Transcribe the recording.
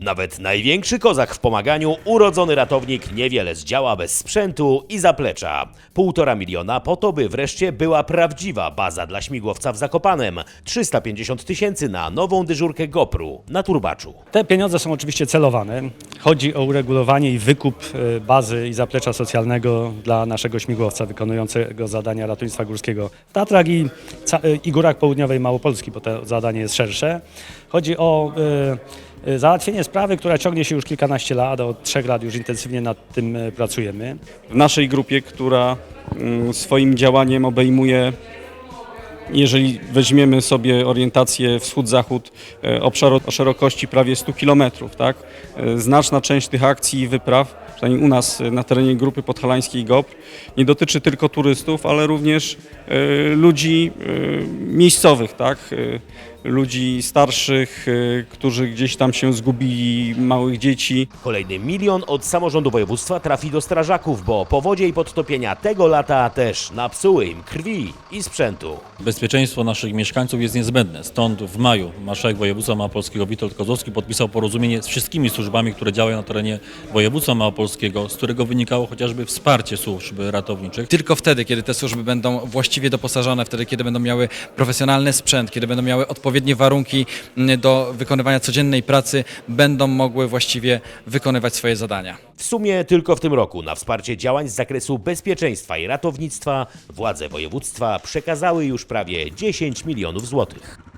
Nawet największy kozak w pomaganiu, urodzony ratownik niewiele zdziała bez sprzętu i zaplecza. Półtora miliona po to, by wreszcie była prawdziwa baza dla śmigłowca w Zakopanem. 350 tysięcy na nową dyżurkę GoPru na Turbaczu. Te pieniądze są oczywiście celowane. Chodzi o uregulowanie i wykup e, bazy i zaplecza socjalnego dla naszego śmigłowca wykonującego zadania ratownictwa górskiego w Tatrach i, e, i Górach Południowej Małopolski, bo to zadanie jest szersze. Chodzi o e, załatwienie sprawy, która ciągnie się już kilkanaście lat, od trzech lat już intensywnie nad tym pracujemy. w naszej grupie, która mm, swoim działaniem obejmuje, jeżeli weźmiemy sobie orientację wschód-zachód, e, obszar o szerokości prawie 100 km, tak? E, Znaczna część tych akcji i wypraw, przynajmniej u nas e, na terenie grupy podhalańskiej GOPR, nie dotyczy tylko turystów, ale również ludzi miejscowych, tak? Ludzi starszych, e, którzy gdzieś tam się zgubili, małych dzieci. Kolejny milion od samorządu województwa trafi do strażaków, bo powodzie i podtopienia tego lata też napsuły im krwi i sprzętu. Bezpieczeństwo naszych mieszkańców jest niezbędne. Stąd w maju marszałek województwa małopolskiego Witold Kozłowski podpisał porozumienie z wszystkimi służbami, które działają na terenie województwa małopolskiego, z którego wynikało chociażby wsparcie służb ratowniczych. Tylko wtedy, kiedy te służby będą właściwie doposażone, wtedy, kiedy będą miały profesjonalny sprzęt, kiedy będą miały odpowiednie warunki mm, do wykonywania codziennej pracy, będą mogły właściwie wykonywać swoje zadania. W sumie tylko w tym roku na wsparcie działań z zakresu bezpieczeństwa i ratownictwa władze województwa przekazały już prawie 10 milionów złotych.